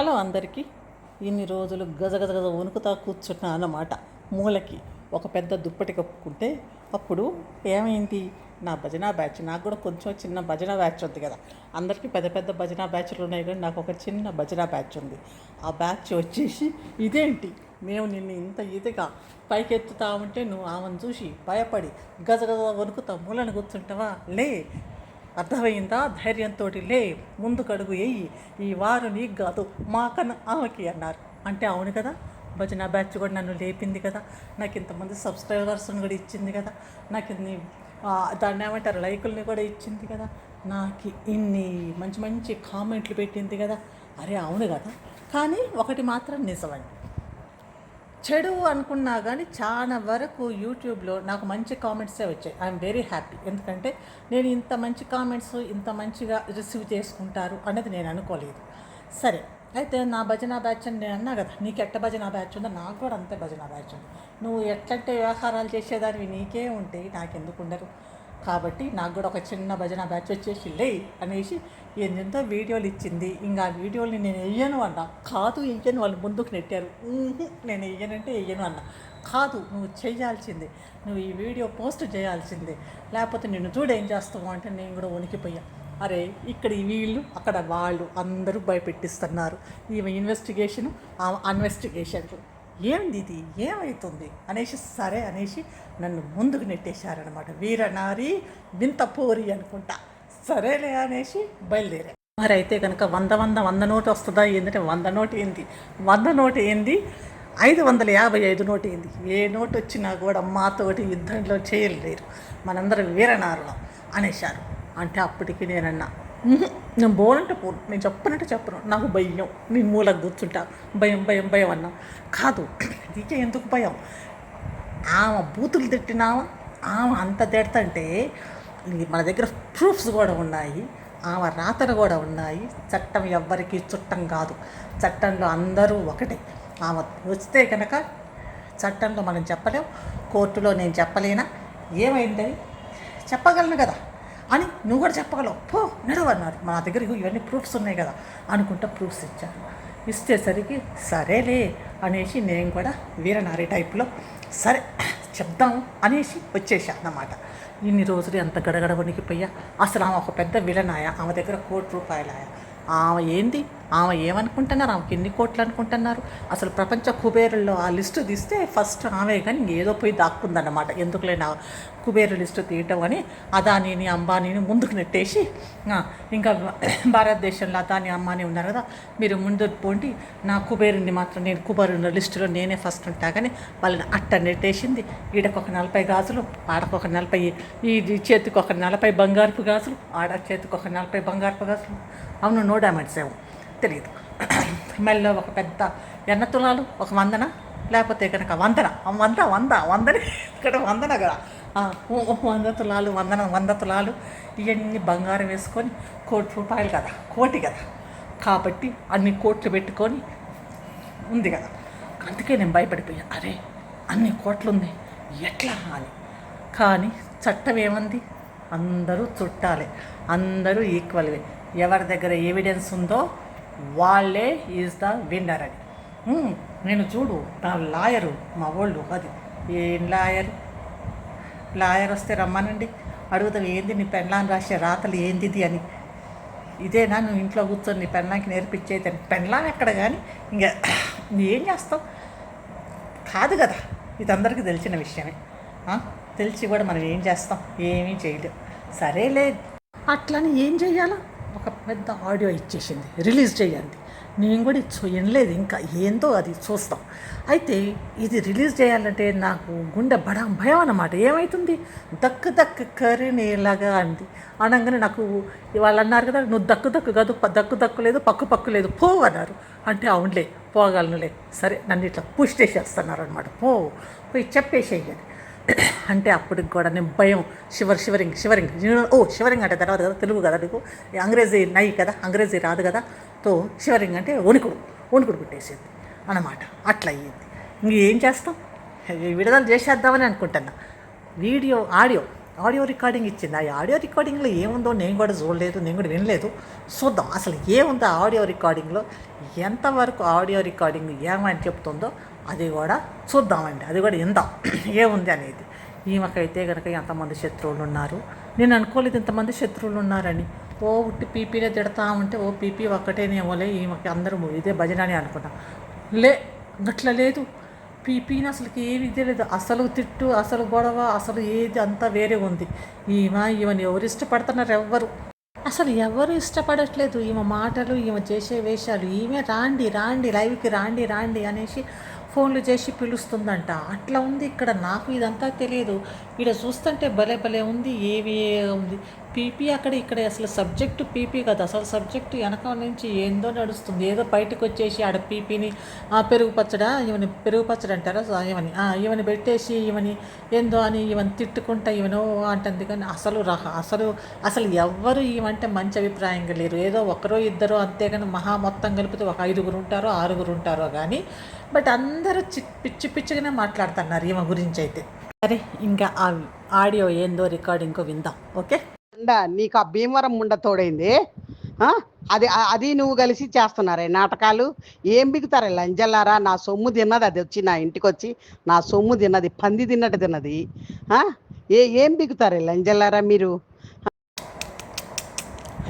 Hello అందరికీ ఇన్ని రోజులు గజగజ గజ వణుకుతా కూర్చున్నా అన్నమాట. మూలకి ఒక పెద్ద దుప్పటి కప్పుకుంటే అప్పుడు ఏమైంది? నా భజన బ్యాచ్ నాకు కూడా కొంచెం చిన్న భజన బ్యాచ్ ఉంది కదా. అందరికీ పెద్ద పెద్ద భజన బ్యాచ్లు ఉన్నాయి కానీ నాకు ఒక చిన్న భజన బ్యాచ్ ఉంది. ఆ బ్యాచ్ వచ్చేసి ఇదేంటి? మేము నిన్ను ఇంత ఇదిగా పైకెత్తుతా ఉంటే నువ్వు ఆమెను చూసి భయపడి గజగజ వణుకుతా మూలను కూర్చుంటావా? లే అర్థమైందా? ధైర్యంతో లే ముందుకడుగు వేయి ఈ వారు నీకు కాదు మాకన్న ఆమెకి అన్నారు. అంటే అవును కదా? భజన బ్యాచ్ కూడా నన్ను లేపింది కదా? నాకు ఇంతమంది సబ్స్క్రైబర్స్ని కూడా ఇచ్చింది కదా? నాకు ఇన్ని దాన్ని ఏమంటారు? లైకుల్ని కూడా ఇచ్చింది కదా? నాకు ఇన్ని మంచి మంచి కామెంట్లు పెట్టింది కదా? అరే అవును కదా? కానీ ఒకటి మాత్రం నిజమండి. చెడు అనుకున్నా కానీ చాలా వరకు యూట్యూబ్లో నాకు మంచి కామెంట్సే వచ్చాయి. ఐఎమ్ వెరీ హ్యాపీ ఎందుకంటే నేను ఇంత మంచి కామెంట్స్ ఇంత మంచిగా రిసీవ్ చేసుకుంటారు అనేది నేను అనుకోలేదు. సరే అయితే నా భజన బ్యాచ్ అని నేను అన్నా కదా నీకు ఎట్ట భజన బ్యాచ్ ఉందో నాకు కూడా అంతే భజన బ్యాచ్ ఉంది. నువ్వు ఎట్లంటే వ్యవహారాలు చేసేదానివి నీకే ఉంటాయి నాకెందుకు ఉండరు కాబట్టి నాకు కూడా ఒక చిన్న భజన బ్యాచ్ వచ్చేసి లే అనేసి ఎంతో వీడియోలు ఇచ్చింది. ఇంకా ఆ వీడియోని నేను వెయ్యను అన్న. కాదు వెయ్యను వాళ్ళు ముందుకు నెట్టారు. నేను వెయ్యనంటే వెయ్యను అన్న. కాదు నువ్వు చేయాల్సిందే. నువ్వు ఈ వీడియో పోస్ట్ చేయాల్సిందే. లేకపోతే నిన్ను చూడు ఏం చేస్తావు అంటే నేను కూడా వణికిపోయా. అరే ఇక్కడ ఈ వీళ్ళు అక్కడ వాళ్ళు అందరూ భయపెట్టిస్తున్నారు. ఈమె ఇన్వెస్టిగేషను ఆమె అన్వెస్టిగేషన్ ఏంది ఇది? ఏమవుతుంది అనేసి సరే అనేసి నన్ను ముందుకు నెట్టేశారనమాట వీరనారి వింతపోరి అనుకుంటా. సరేలే అనేసి బయలుదేరా. మరి అయితే కనుక వంద వంద వంద నోటు వస్తుందా ఏంటంటే వంద నోటు ఏంది? వంద నోటు ఏంది? ఐదు వందల యాభై ఐదు నోటు ఏంది? ఏ నోటు వచ్చినా కూడా మాతోటి యుద్ధంలో చేయలేరు. మనందరం వీరనారులం అనేశారు. అంటే అప్పటికి నేనన్నా. నేను బోనంటే పోను. నేను చెప్పనంటే చెప్పను. నాకు భయం. నేను మూలకు కూర్చుంటా. భయం భయం భయం అన్నా. కాదు నీకే ఎందుకు భయం? ఆమె బూతులు తిట్టినామా ఆమె అంత తిడతంటే మన దగ్గర ప్రూఫ్స్ కూడా ఉన్నాయి. ఆమె రాతలు కూడా ఉన్నాయి. చట్టం ఎవ్వరికీ చుట్టం కాదు. చట్టంలో అందరూ ఒకటే. ఆమె వస్తే కనుక చట్టంలో మనం చెప్పలేం. కోర్టులో నేను చెప్పలేనా? ఏమైందని? చెప్పగలను కదా. అని నువ్వు కూడా చెప్పగలవు. పో నడవన్నారు మా దగ్గర ఇవన్నీ ప్రూఫ్స్ ఉన్నాయి కదా అనుకుంటా ప్రూఫ్స్ ఇచ్చాను ఇచ్చేసరికి సరేలే అనేసి నేను కూడా వీరనారి టైప్లో సరే చెప్దాం అనేసి వచ్చేసా అన్నమాట. ఇన్ని రోజులు ఎంత గడగడ వణికిపోయా అసలు ఆమె ఒక పెద్ద విలనాయ. ఆమె దగ్గర కోటి రూపాయలాయా. ఆమె ఏంది? ఆమె ఏమనుకుంటున్నారు? ఆమెకి ఎన్ని కోట్లు అనుకుంటున్నారు? అసలు ప్రపంచ కుబేరుల్లో ఆ లిస్టు తీస్తే ఫస్ట్ ఆమె కానీ ఏదో పోయి దాక్కుందన్నమాట. ఎందుకులేనా కుబేరు లిస్టు తీయటం అని అదానీని అంబానీని ముందుకు నెట్టేసి ఇంకా భారతదేశంలో అదాని అంబానీ ఉన్నారు కదా మీరు ముందు పోండి. నా కుబేరుని మాత్రం నేను కుబేరు లిస్టులో నేనే ఫస్ట్ ఉంటా కానీ వాళ్ళని అట్ట నెట్టేసింది. ఈడకు ఒక నలభై గాజులు ఆడకు ఒక నలభై ఈ చేతికి ఒక నలభై బంగారపు గాజులు ఆడ చేతికి ఒక నలభై బంగారపు గాజులు. అవును నో డామేజ్ ఏమో. తెలియదు మెల్లో ఒక పెద్ద ఎన్న తులాలు ఒక వందన లేకపోతే కనుక వందన. వంద వంద వందని. ఇక్కడ వందన కదా. వంద తులాలు వందన వంద తులాలు ఇవన్నీ బంగారం వేసుకొని కోటి రూపాయలు కదా. కోటి కదా. కాబట్టి అన్ని కోట్లు పెట్టుకొని ఉంది కదా. అందుకే నేను భయపడిపోయా. అరే అన్ని కోట్లు ఉంది ఎట్లా అని. కానీ చట్టం ఏమంది? అందరూ చుట్టాలే. అందరూ ఈక్వల్వే ఎవరి దగ్గర ఎవిడెన్స్ ఉందో వాళ్ళే ఈజ్ ద విన్నర్ అని. నేను చూడు నా లాయరు మా వాళ్ళు అది. ఏం లాయర్ లాయర్ వస్తే రమ్మనండి. అడుగుతాం ఏంది నీ పెళ్ళాన్ని రాసే రాతలు ఏంది ఇది అని. ఇదేనా నువ్వు ఇంట్లో కూర్చొని నీ పెళ్ళానికి నేర్పించేది అని. పెళ్ళాం ఎక్కడ కానీ ఇంకా ఏం చేస్తావు? కాదు కదా ఇది అందరికీ తెలిసిన విషయమే. తెలిసి కూడా మనం ఏం చేస్తాం? ఏమీ చేయలేం. సరేలే. అట్లని ఏం చెయ్యాలా ఒక పెద్ద ఆడియో ఇచ్చేసింది. రిలీజ్ చేయండి. నేను కూడా చూ- వినలేదు ఇంకా. ఏందో అది చూస్తాం. అయితే ఇది రిలీజ్ చేయాలంటే నాకు గుండె బడా భయం అన్నమాట. ఏమవుతుంది దక్కు దక్కు కరినేలాగా అంది. అనగానే నాకు వాళ్ళు అన్నారు కదా నువ్వు దక్కు దక్కు కాదు దక్కు దక్కు లేదు పక్కు పక్కు లేదు పో అన్నారు. అంటే అవునులే పోగలనులే. సరే నన్ను ఇట్లా పుష్ చేసేస్తున్నారు అనమాట పో పోయి చెప్పేసేయండి. అంటే అప్పటికి కూడా నేను భయం. Shiver shivering shivering oh shivering oh, అంటే తర్వాత కదా తెలుగు కదా నీకు? అంగ్రేజీ నై కదా అంగ్రేజీ రాదు కదా. తో షివరింగ్ అంటే వణుకుడు వణుకుడు పుట్టేసింది అన్నమాట. అట్లా అయ్యింది. ఇంకేం చేస్తాం? విడుదల చేసేద్దామని అనుకుంటున్నా. వీడియో ఆడియో ఆడియో రికార్డింగ్ ఇచ్చింది. ఆ ఆడియో రికార్డింగ్లో ఏముందో నేను కూడా చూడలేదు నేను కూడా వినలేదు. చూద్దాం అసలు ఏముందో ఆడియో రికార్డింగ్లో? ఎంతవరకు ఆడియో రికార్డింగ్ ఏమని చెప్తుందో అది కూడా చూద్దామండి. అది కూడా ఇందాం ఏముంది అనేది. ఈమెకైతే కనుక ఎంతమంది శత్రువులు ఉన్నారు నేను అనుకోలేదు ఇంతమంది శత్రువులు ఉన్నారని ఓ ఉట్టి పీపీనే తిడతా ఉంటే ఓ పీపీ ఒక్కటేనేమోలే ఈమెకి అందరూ ఇదే భజన అని అనుకున్నా. లే అట్లా లేదు. పీపీని అసలుకి ఏమి తెలియదు అసలు తిట్టు అసలు గొడవ అసలు ఏది అంతా వేరే ఉంది. ఈమె ఈమెను ఎవరు ఇష్టపడుతున్నారు? ఎవ్వరు. అసలు ఎవరు ఇష్టపడట్లేదు? ఈమె మాటలు ఈమె చేసే వేషాలు. ఈమె రాండి రాండి లైవ్కి రాండి రాండి అనేసి ఫోన్లు చేసి పిలుస్తుందంట. అట్లా ఉంది ఇక్కడ. నాకు ఇదంతా తెలియదు. ఇక్కడ చూస్తుంటే భలే భలే ఉంది. ఏవి ఉంది పీపీ అక్కడ ఇక్కడ అసలు సబ్జెక్టు పీపీ కదా. అసలు సబ్జెక్టు వెనక నుంచి ఏందో నడుస్తుంది. ఏదో బయటకు వచ్చేసి ఆడ పీపీని ఆ పెరుగు పచ్చడా ఈవెని పెరుగు పచ్చడి అంటారా? ఈవెని ఈవెని పెట్టేసి ఈవెని ఏందో అని ఈవెని తిట్టుకుంటా ఈవెనో అంటుంది. కానీ అసలు రహ అసలు అసలు ఎవ్వరు ఈమంటే మంచి అభిప్రాయంగా లేరు. ఏదో ఒకరో ఇద్దరు అంతేగాని మహా మొత్తం కలిపితే ఒక ఐదుగురు ఉంటారో ఆరుగురు ఉంటారో కానీ బట్ అందరూ చి పిచ్చి పిచ్చిగానే మాట్లాడుతున్నారు ఈమె గురించి అయితే. సరే ఇంకా ఆ ఆడియో ఏందో రికార్డింగ్కో విందాం. ఓకే? ఉండ నీకు ఆ భీమవరం ముండ తోడైంది. అది అది నువ్వు కలిసి చేస్తున్నారే నాటకాలు? ఏం బిగుతారే లంజల్లారా? నా సొమ్ము తిన్నది అది వచ్చి నా ఇంటికి వచ్చి నా సొమ్ము తిన్నది పంది తిన్నట్టు తిన్నది. ఏ ఏం బిగుతారే లంజల్లారా మీరు?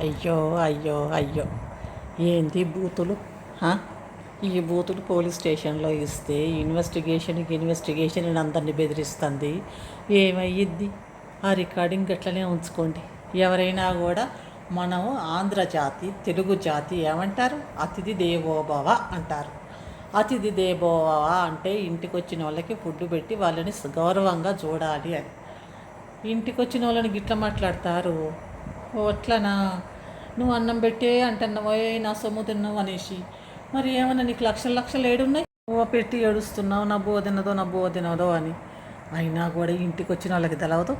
అయ్యో అయ్యో అయ్యో. ఏంటి బూతులు? ఈ బూతులు పోలీస్ స్టేషన్లో ఇస్తే ఇన్వెస్టిగేషన్కి ఇన్వెస్టిగేషన్ అందరిని బెదిరిస్తుంది. ఏమయ్యిద్ది? ఆ రికార్డింగ్ గట్లనే ఉంచుకోండి. ఎవరైనా కూడా మనము ఆంధ్ర జాతి తెలుగు జాతి ఏమంటారు? అతిథి దేవోభవ అంటారు. అతిథి దేవోభవ అంటే ఇంటికి వచ్చిన వాళ్ళకి ఫుడ్ పెట్టి వాళ్ళని గౌరవంగా చూడాలి అని. ఇంటికి వచ్చిన వాళ్ళని గిట్ల మాట్లాడతారు? అట్లనా? నువ్వు అన్నం పెట్టే అంటున్నావు? ఏ నా సొమ్ము తిన్నావు అనేసి. మరి ఏమన్నా నీకు లక్షల లక్షలు ఏడున్నాయి? ఓ పెట్టి ఏడుస్తున్నావు నా బువ్వ నా బో తినదో అని. అయినా కూడా ఇంటికి వచ్చిన వాళ్ళకి తెలవదు.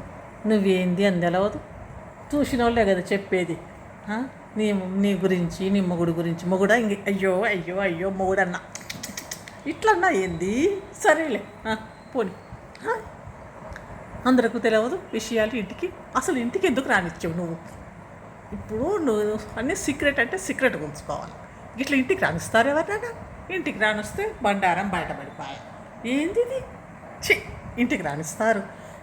నువ్వేంది అని తెలవదు. చూసిన వాళ్ళే కదా చెప్పేది. నీ నీ గురించి నీ మొగుడు గురించి. మొగుడా ఇంక అయ్యో అయ్యో అయ్యో మొగుడన్నా. ఇట్లన్నా ఏంది? సరేలే పోని. పోనీ అందరికి తెలియదు విషయాలు ఇంటికి. అసలు ఇంటికి ఎందుకు రానిచ్చావు నువ్వు? ఇప్పుడు నువ్వు అన్నీ సీక్రెట్ అంటే సీక్రెట్ ఉంచుకోవాలి. ఇట్లా ఇంటికి రానిస్తారు ఎవరైనా ఇంటికి రానిస్తే బండారం బయటపడిపోయా ఏంది ఇది? ఛీ ఇంటికి రానిస్తారు.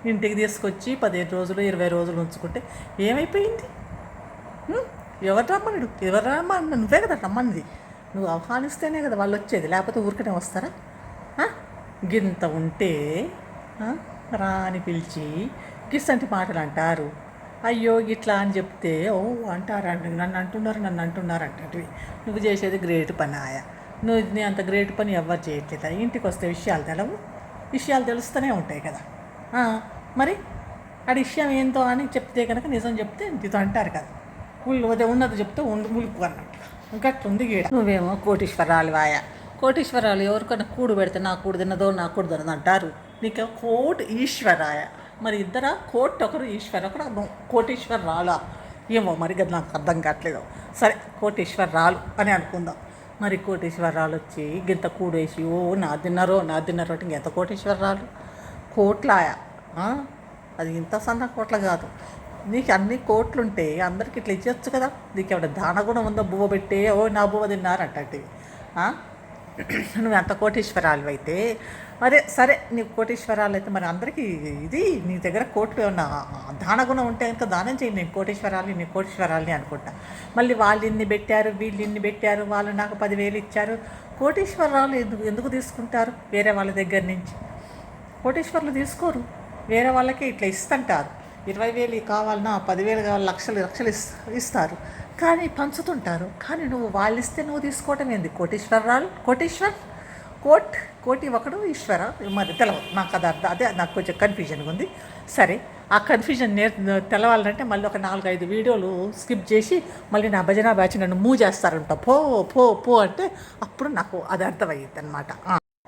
ఇంటికి తీసుకొచ్చి పదిహేను రోజులు ఇరవై రోజులు ఉంచుకుంటే ఏమైపోయింది? ఎవరు రమ్మన్నాడు? ఎవరు రమ్మన్నా నువ్వే కదా రమ్మన్నది. నువ్వు ఆహ్వానిస్తేనే కదా వాళ్ళు వచ్చేది. లేకపోతే ఊరికనే వస్తారా? గింత ఉంటే రాని పిలిచి గిస్సంటి మాటలు అంటారు అయ్యో ఇట్లా అని చెప్తే ఓ అంటారు? నన్ను అంటున్నారు నన్ను అంటున్నారు అంటవి నువ్వు చేసేది గ్రేట్ పని ఆయా. నువ్వు నీ అంత గ్రేట్ పని ఎవరు చేయట్లేదా? ఇంటికి వస్తే విషయాలు తెలవు. విషయాలు తెలుస్తూనే ఉంటాయి కదా. మరి ఆ విషయం ఏంటో అని చెప్తే కనుక నిజం చెప్తే నీతో అంటారు కదా. ఉళ్ళు అదే ఉన్నది చెప్తే ఉండు ఉలుపు అన్నట్టు గట్లుంది గీడ. నువ్వేమో కోటీశ్వరాలు వాయ. కోటీశ్వరాలు ఎవరికైనా కూడు పెడితే నా కూడు తిన్నదో నా కూడు తినదో అంటారు. నీకు కోట్ ఈశ్వరాయ. మరి ఇద్దరా? కోట్ ఒకరు ఈశ్వర ఒకరు అర్థం కోటీశ్వరరాలా ఏమో మరి కదా నాకు అర్థం కావట్లేదు. సరే కోటీశ్వరరాలు అని అనుకుందాం. మరి కోటీశ్వరరాలు వచ్చి గింత కూడేసి ఓ నా తిన్నారో నా తిన్నారో అంటే ఇంకెంత కోటీశ్వరరాలు కోట్లాయ. అది ఇంత సన్న కోట్ల కాదు. నీకు అన్ని కోట్లుంటే అందరికి ఇట్లా ఇచ్చొచ్చు కదా. నీకు ఏమైనా దానగుణం ఉందో బువ్వ పెట్టే ఓ నా బువ్వ తిన్నారంటే నువ్వు ఎంత కోటీశ్వరాలు అయితే అరే సరే నీకు కోటీశ్వరాలు అయితే మరి అందరికీ ఇది నీ దగ్గర కోట్లు ఏమన్నా దానగుణం ఉంటే కనుక దానం చేయండి. నేను కోటీశ్వరాలు నీ కోటీశ్వరాలని అనుకుంటా. మళ్ళీ వాళ్ళు ఇన్ని పెట్టారు వీళ్ళు ఇన్ని పెట్టారు వాళ్ళు నాకు పదివేలు ఇచ్చారు. కోటీశ్వరాలు ఎందుకు ఎందుకు తీసుకుంటారు? వేరే వాళ్ళ దగ్గర నుంచి. కోటేశ్వర్లు తీసుకోరు. వేరే వాళ్ళకి ఇట్లా ఇస్తుంటారు. ఇరవై వేలు కావాలన్నా పదివేలు కావాలి లక్షలు లక్షలు ఇస్తారు. కానీ పంచుతుంటారు. కానీ నువ్వు వాళ్ళు ఇస్తే నువ్వు తీసుకోవటం ఏంది? కోటేశ్వరరాలు కోటేశ్వర్? కోట్ కోటి ఒకడు ఈశ్వర. మరి తెలవదు. నాకు అది అర్థం అదే నాకు కొంచెం కన్ఫ్యూజన్గా ఉంది. సరే ఆ కన్ఫ్యూజన్ నేర్ తెలవాలంటే మళ్ళీ ఒక నాలుగు ఐదు వీడియోలు స్కిప్ చేసి మళ్ళీ నా భజన బ్యాచ్ నన్ను మూవ్ చేస్తారంట. పో పో పో అంటే అప్పుడు నాకు అది అర్థమయ్యింది అనమాట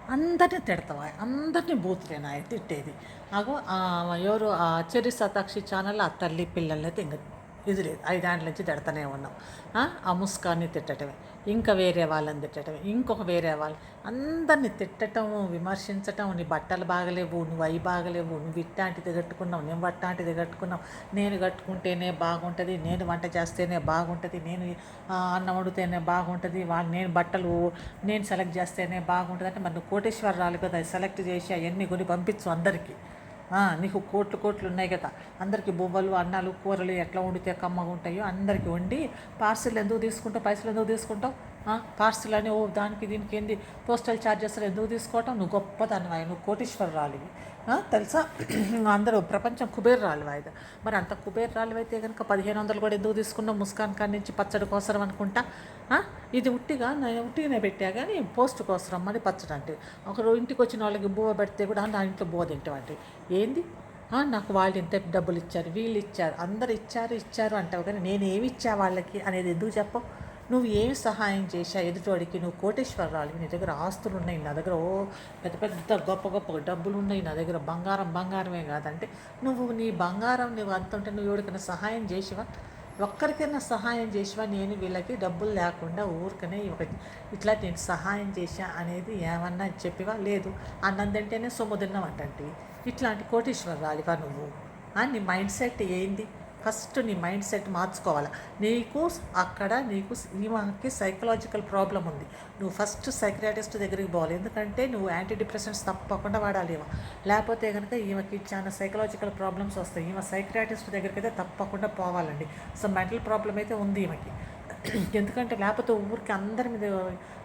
అందరినీ తిడతావా అందరినీ బూతులేనా తిట్టేది. అగో ఎవరు ఆ చెరి సతాక్షి ఛానల్ ఆ తల్లి పిల్లల్ని అయితే ఇంకా ఇది లేదు. ఐదేళ్ళ నుంచి తిడతానే ఉన్నాం. ఆ? ముస్కాన్ని తిట్టడమే ఇంకా వేరే వాళ్ళని తిట్టడమే ఇంకొక వేరే వాళ్ళు. అందరిని తిట్టడం విమర్శించటం నీ బట్టలు బాగలేవు నువ్వు అవి బాగలేవు నువ్వు ఇట్టాంటిది కట్టుకున్నావు నేను వట్టాంటిది కట్టుకున్నావు నేను కట్టుకుంటేనే బాగుంటుంది నేను వంట చేస్తేనే బాగుంటుంది నేను అన్నం వండితేనే బాగుంటుంది వాళ్ళు నేను బట్టలు నేను సెలెక్ట్ చేస్తేనే బాగుంటుంది అంటే మరి నువ్వు కోటేశ్వరరాలు కదా సెలెక్ట్ చేసి అవన్నీ కొని పంపించు అందరికీ. నీకు కోట్లు కోట్లు ఉన్నాయి కదా. అందరికీ బొమ్మలు అన్నాలు కూరలు ఎట్లా వండితే కమ్మగా ఉంటాయో అందరికీ వండి పార్సిల్ ఎందుకు తీసుకుంటావు పైసలు ఎందుకు తీసుకుంటావు? పార్సిల్ అని ఓ దానికి దీనికి ఏంది? పోస్టల్ ఛార్జెస్ ఎందుకు తీసుకోవటం? నువ్వు గొప్పదానివా నువ్వు కోటీశ్వరరాలివి. తెలుసా? అందరూ ప్రపంచం కుబేర్రాలు వాయిద మరి అంత కుబేర్రాలు అయితే కనుక పదిహేను వందలు కూడా ఎందుకు తీసుకున్నావు? ముస్కాన్ కాడి నుంచి పచ్చడి కోసరం అనుకుంటా? ఇది ఉట్టిగా నేను ఉట్టిగానే పెట్టా కానీ పోస్ట్ కోసరం మరి పచ్చడి అంటే. ఒకరు ఇంటికి వచ్చిన వాళ్ళకి బువ్వ పెడితే కూడా నా ఇంట్లో బువ్వ తింటామంటే ఏంది? నాకు వాళ్ళు ఇంత డబ్బులు ఇచ్చారు వీళ్ళు ఇచ్చారు అందరు ఇచ్చారు ఇచ్చారు అంటావు కానీ నేను ఏమి ఇచ్చా వాళ్ళకి? అనేది ఎందుకు చెప్పవు? నువ్వు ఏమి సహాయం చేశా? ఎదుటివాడికి నువ్వు కోటేశ్వరరాలు నీ దగ్గర ఆస్తులు ఉన్నాయి నా దగ్గర ఓ పెద్ద పెద్ద గొప్ప గొప్ప డబ్బులు ఉన్నాయి నా దగ్గర బంగారం బంగారమే కాదంటే నువ్వు నీ బంగారం నువ్వు అంత ఉంటే నువ్వు ఎవరికైనా సహాయం చేసివా? ఒక్కరికైనా సహాయం చేసివా? నేను వీళ్ళకి డబ్బులు లేకుండా ఊరికనే ఒక ఇట్లా నేను సహాయం చేశా అనేది ఏమన్నా చెప్పివా? లేదు. అన్నందంటేనే సొమ్ము తిన్నామంటే ఇట్లాంటి కోటీశ్వరరాలివా నువ్వు? అని నీ మైండ్ సెట్ ఏంది? ఫస్ట్ నీ మైండ్ సెట్ మార్చుకోవాలి. నీకు అక్కడ నీకు ఈమెకి సైకలాజికల్ ప్రాబ్లం ఉంది. నువ్వు ఫస్ట్ సైక్రాటిస్ట్ దగ్గరికి పోవాలి. ఎందుకంటే నువ్వు యాంటీ డిప్రెషన్స్ తప్పకుండా వాడాలి ఈమె. లేకపోతే కనుక ఈమెకి చాలా సైకలాజికల్ ప్రాబ్లమ్స్ వస్తాయి. ఈమె సైక్రాటిస్ట్ దగ్గరికి అయితే తప్పకుండా పోవాలండి. సో మెంటల్ ప్రాబ్లం అయితే ఉంది ఈమెకి. ఎందుకంటే లేకపోతే ఊరికి అందరి మీద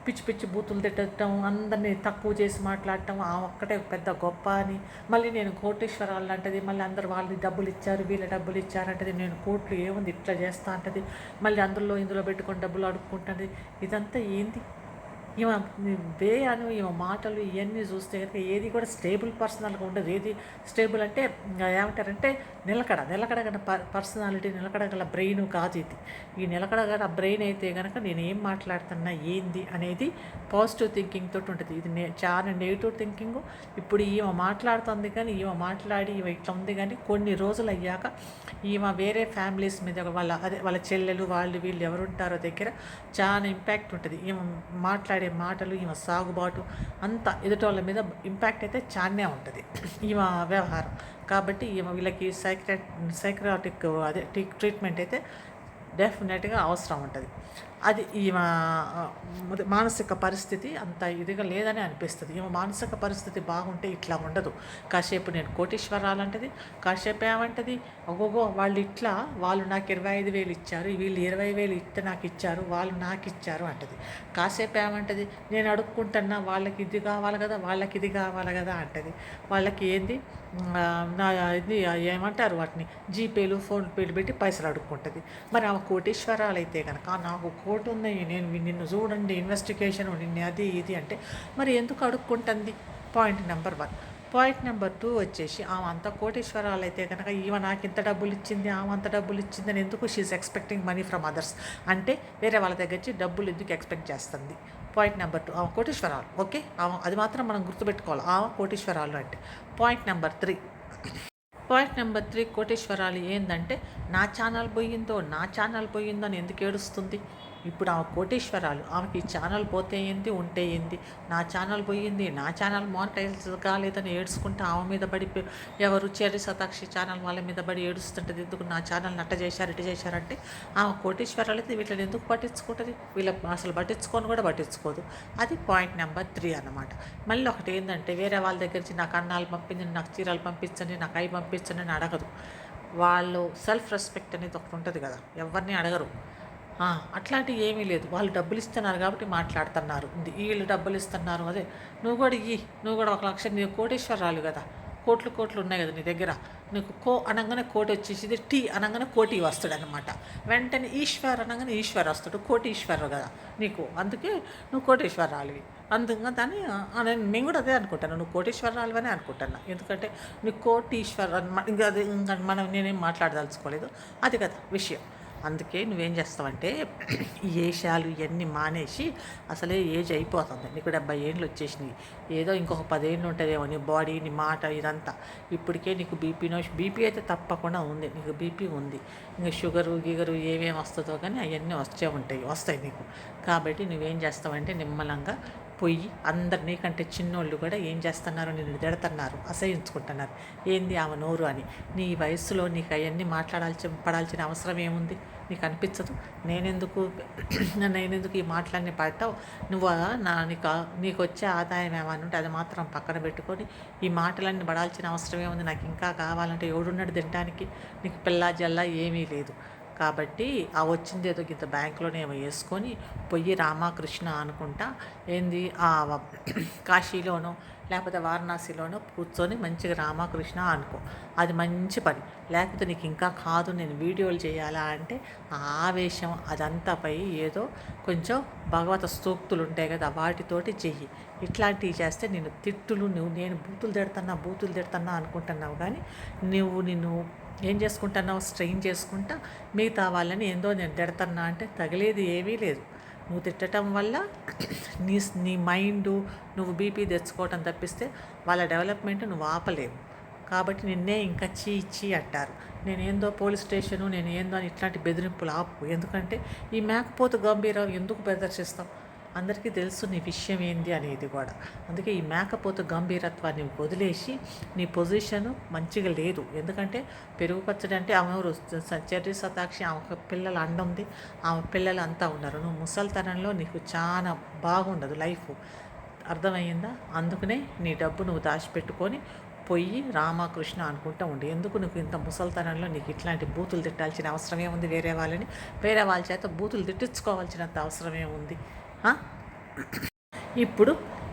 పిచ్చి పిచ్చి బూతులు తిట్టడం అందరినీ తక్కువ చేసి మాట్లాడటం ఆ ఒక్కటే పెద్ద గొప్ప అని. మళ్ళీ నేను కోటేశ్వరాలు అంటది మళ్ళీ అందరు వాళ్ళు డబ్బులు ఇచ్చారు వీళ్ళ డబ్బులు ఇచ్చారంటది నేను కోట్లు ఏముంది ఇట్లా చేస్తా అంటది. మళ్ళీ అందులో ఇందులో పెట్టుకొని డబ్బులు అడుక్కుంటుంది. ఇదంతా ఏంది? ఈమె వే ఈమె మాటలు ఇవన్నీ చూస్తే కనుక ఏది కూడా స్టేబుల్ పర్సనల్గా ఉండదు. ఏది స్టేబుల్ అంటే ఏమంటారంటే నిలకడ నిలకడ గల పర్సనాలిటీ నిలకడ గల బ్రెయిన్ కాదు ఇది. ఈ నిలకడ గల బ్రెయిన్ అయితే కనుక నేను ఏం మాట్లాడుతున్నా ఏంది అనేది పాజిటివ్ థింకింగ్ తోటి ఉంటుంది. ఇది నే చాలా నెగిటివ్ థింకింగ్. ఇప్పుడు ఈమె మాట్లాడుతుంది కానీ ఈమె మాట్లాడి ఈమె ఇట్లా ఉంది కానీ కొన్ని రోజులు అయ్యాక ఈమె వేరే ఫ్యామిలీస్ మీద వాళ్ళ అదే వాళ్ళ చెల్లెలు వాళ్ళు వీళ్ళు ఎవరుంటారో దగ్గర చాలా ఇంపాక్ట్ ఉంటుంది. ఈమె మాట్లాడి మాటలు ఈమె సాగుబాటు అంతా ఎదుటోళ్ళ మీద ఇంపాక్ట్ అయితే చాలానే ఉంటుంది. ఈమె వ్యవహారం. కాబట్టి ఈమె వీళ్ళకి సైక్రా సైక్రాటిక్ అదే ట్రీట్మెంట్ అయితే డెఫినెట్గా అవసరం ఉంటుంది. అది ఈమె మానసిక పరిస్థితి అంత ఇదిగా లేదని అనిపిస్తుంది. ఈమె మానసిక పరిస్థితి బాగుంటే ఇట్లా ఉండదు. కాసేపు నేను కోటీశ్వరాలంటది కాసేపు ఏమంటది ఒక్కొక్క వాళ్ళు ఇట్లా వాళ్ళు నాకు ఇరవై ఐదు వేలు ఇచ్చారు వీళ్ళు ఇరవై వేలు ఇస్తే నాకు ఇచ్చారు వాళ్ళు నాకు ఇచ్చారు అంటది. కాసేపు ఏమంటది నేను అడుక్కుంటున్నా వాళ్ళకి ఇది కావాలి కదా వాళ్ళకి ఇది కావాలి కదా అంటది. వాళ్ళకి ఏంది నా ఇది ఏమంటారు వాటిని జీపేలు ఫోన్పేలు పెట్టి పైసలు అడుక్కుంటుంది. మరి ఆమె కోటీశ్వరాలు అయితే కనుక నాకు కోటి ఉంది నేను నిన్ను చూడండి ఇన్వెస్టిగేషన్ నిన్ను అది ఇది అంటే మరి ఎందుకు అడుక్కుంటుంది? Point number one point number two వచ్చేసి ఆమె అంత కోటేశ్వరాలు అయితే కనుక ఈమె నాకు ఇంత డబ్బులు ఇచ్చింది ఆమె అంత డబ్బులు ఇచ్చిందని ఎందుకు she is expecting money from others అంటే వేరే వాళ్ళ దగ్గర నుంచి డబ్బులు ఎందుకు ఎక్స్పెక్ట్ చేస్తుంది? పాయింట్ నెంబర్ టూ ఆమె కోటేశ్వరాలు. ఓకే ఆమె అది మాత్రం మనం గుర్తుపెట్టుకోవాలి. ఆమె కోటేశ్వరాలు అంటే. Point number three point number three కోటేశ్వరాలు ఏంటంటే నా ఛానల్ పోయిందో నా ఛానల్ పోయిందో అని ఎందుకు ఏడుస్తుంది? ఇప్పుడు ఆమె కోటేశ్వరాలు ఆమెకి ఈ ఛానల్ పోతే ఏంది ఉంటే ఏంది? నా ఛానల్ పోయింది నా ఛానల్ మానిటైజ్ కాలేదని ఏడుచుకుంటే ఆమె మీద పడి ఎవరు చెర్రి సతాక్షి ఛానల్ వాళ్ళ మీద పడి ఏడుస్తుంటుంది ఎందుకు నా ఛానల్ నట్ట చేశారు ఇటు చేశారంటే ఆమె కోటేశ్వరాలు అయితే వీళ్ళని ఎందుకు పట్టించుకుంటుంది? వీళ్ళ అసలు పట్టించుకొని కూడా పట్టించుకోదు. అది పాయింట్ నెంబర్ త్రీ అన్నమాట. మళ్ళీ ఒకటి ఏంటంటే వేరే వాళ్ళ దగ్గర నుంచి నాకు అన్నాలు పంపించండి నాకు చీరలు పంపించండి నాకు అవి పంపించండి అని అడగదు. వాళ్ళు సెల్ఫ్ రెస్పెక్ట్ అనేది ఒకటి ఉంటుంది కదా ఎవరిని అడగరు. ఆ, అట్లాంటివి ఏమీ లేదు. వాళ్ళు డబ్బులు ఇస్తున్నారు కాబట్టి మాట్లాడుతున్నారు. వీళ్ళు డబ్బులు ఇస్తున్నారు అదే. నువ్వు కూడా ఇయ్యి. నువ్వు కూడా ఒక లక్ష నీ కోటేశ్వరరాలు కదా. కోట్లు కోట్లు ఉన్నాయి కదా నీ దగ్గర. నీకు కో అనగానే కోటి వచ్చేసింది టీ అనగానే కోటి వస్తాడు అనమాట వెంటనే ఈశ్వర్ అనగానే ఈశ్వర్ వస్తాడు కోటి కదా నీకు. అందుకే నువ్వు కోటేశ్వరాలివి. అందుకని దాన్ని నేను నేను కూడా అదే అనుకుంటాను నువ్వు కోటేశ్వరాలు అనుకుంటాను. ఎందుకంటే నువ్వు కోటీశ్వర్ ఇంకా అది ఇంకా మనం నేనేం మాట్లాడదలుచుకోలేదు. అది కదా విషయం. అందుకే నువ్వేం చేస్తావంటే ఈ ఏషాలు ఇవన్నీ మానేసి అసలే ఏజ్ అయిపోతుంది. నీకు డెబ్బై ఏళ్ళు వచ్చేసినాయి. ఏదో ఇంకొక పదేళ్ళు ఉంటుందేమో నీ బాడీ నీ మాట ఇదంతా. ఇప్పటికే నీకు బీపీ నో బీపీ అయితే తప్పకుండా ఉంది. నీకు బీపీ ఉంది. ఇంకా షుగరు గిగరు ఏమేమి వస్తుందో కానీ అవన్నీ వచ్చే ఉంటాయి. వస్తాయి నీకు. కాబట్టి నువ్వేం చేస్తావంటే నిమ్మలంగా పొయ్యి అందరినీ నీకంటే చిన్నోళ్ళు కూడా ఏం చేస్తున్నారు? నేను తిడుతున్నారు అసహించుకుంటున్నారు. ఏంది ఆమె నోరు అని. నీ వయసులో నీకు అవన్నీ మాట్లాడాల్సి పడాల్సిన అవసరం ఏముంది? నీకు అనిపించదు? నేనెందుకు నేనెందుకు ఈ మాటలన్నీ పడతావు? నువ్వు? నా నీకు నీకు వచ్చే ఆదాయం ఏమనుంటే అది మాత్రం పక్కన పెట్టుకొని ఈ మాటలన్నీ పడాల్సిన అవసరం ఏముంది? నాకు ఇంకా కావాలంటే ఎవడున్నాడు తినడానికి నీకు పిల్ల జల్ల ఏమీ లేదు. కాబట్టి ఆ వచ్చింది ఏదో ఇంత బ్యాంకులోనే వేసుకొని పొయ్యి రామకృష్ణ అనుకుంటా ఏంది ఆ కాశీలోనో లేకపోతే వారణాసిలోనో కూర్చొని మంచిగా రామకృష్ణ అనుకో. అది మంచి పని. లేకపోతే నీకు ఇంకా కాదు నేను వీడియోలు చేయాలా అంటే ఆ ఆవేశం అదంతా పై ఏదో కొంచెం భగవత స్తూక్తులు ఉంటాయి కదా వాటితోటి చెయ్యి. ఇట్లాంటివి చేస్తే నేను తిట్టులు నువ్వు నేను బూతులు తిడుతున్నా బూతులు తిడుతున్నా అనుకుంటున్నావు కానీ నువ్వు నిన్ను ఏం చేసుకుంటున్నావు స్ట్రెయిన్ చేసుకుంటా మిగతా వాళ్ళని ఏందో నేను తిడతన్నా అంటే తగిలేది ఏమీ లేదు. నువ్వు తిట్టడం వల్ల నీ నీ మైండ్ నువ్వు బీపీ తెచ్చుకోవటం తప్పిస్తే వాళ్ళ డెవలప్మెంట్ నువ్వు ఆపలేవు. కాబట్టి నిన్నే ఇంకా చీ ఇచ్చి అంటారు. నేనేందో పోలీస్ స్టేషను నేను ఏందో అని ఇట్లాంటి బెదిరింపులు ఆపు. ఎందుకంటే ఈ మేకపోతు గంభీరం ఎందుకు ప్రదర్శిస్తాం? అందరికీ తెలుసు నీ విషయం ఏంది అనేది కూడా. అందుకే ఈ మేకపోతు గంభీరత్వాన్ని వదిలేసి నీ పొజిషన్ మంచిగా లేదు. ఎందుకంటే పెరుగు పచ్చడి అంటే ఆమె ఎవరు? చెర్రి సతాక్షి ఆమె పిల్లల అండ ఉంది. ఆమె పిల్లలు అంతా ఉన్నారు. నువ్వు ముసలితనంలో నీకు చాలా బాగుండదు లైఫ్. అర్థమయ్యిందా? అందుకనే నీ డబ్బు నువ్వు దాచిపెట్టుకొని పొయ్యి రామకృష్ణ అనుకుంటా ఉండి. ఎందుకు నువ్వు ఇంత ముసల్తనంలో నీకు ఇట్లాంటి బూతులు తిట్టాల్సిన అవసరమే ఉంది వేరే వాళ్ళని? వేరే వాళ్ళ చేత బూతులు తిట్టించుకోవాల్సినంత అవసరమే ఉంది. ఇప్పుడు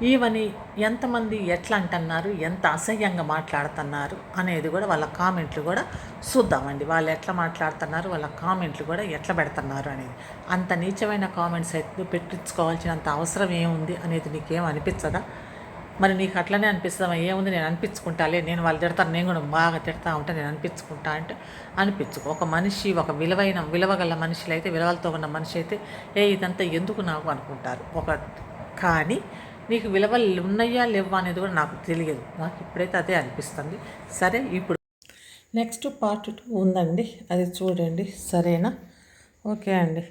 ఈవని ఎంతమంది ఎట్లా అంటున్నారు ఎంత అసహ్యంగా మాట్లాడుతున్నారు అనేది కూడా వాళ్ళ కామెంట్లు కూడా చూద్దామండి. వాళ్ళు ఎట్లా మాట్లాడుతున్నారు వాళ్ళ కామెంట్లు కూడా ఎట్లా పెడుతున్నారు అనేది. అంత నీచమైన కామెంట్స్ అయితే పెట్టించుకోవాల్సినంత అవసరం ఏముంది అనేది నీకేం అనిపించదా మరి నీకు అట్లనే అనిపిస్తుందా? ఏముంది? నేను అనిపించుకుంటాలే. నేను వాళ్ళు తిడతాను నేను కూడా బాగా తిడతా ఉంటా. నేను అనిపించుకుంటా అంటే అనిపించుకో. ఒక మనిషి ఒక విలువైన విలువగల మనుషులు అయితే విలువలతో ఉన్న మనిషి అయితే ఏ ఇదంతా ఎందుకు నాకు అనుకుంటారు? ఒక కానీ నీకు విలువలు ఉన్నాయా లేవా అనేది కూడా నాకు తెలియదు. నాకు ఇప్పుడైతే అదే అనిపిస్తుంది. సరే ఇప్పుడు నెక్స్ట్ పార్ట్ టూ ఉందండి. అది చూడండి. సరేనా? ఓకే అండి.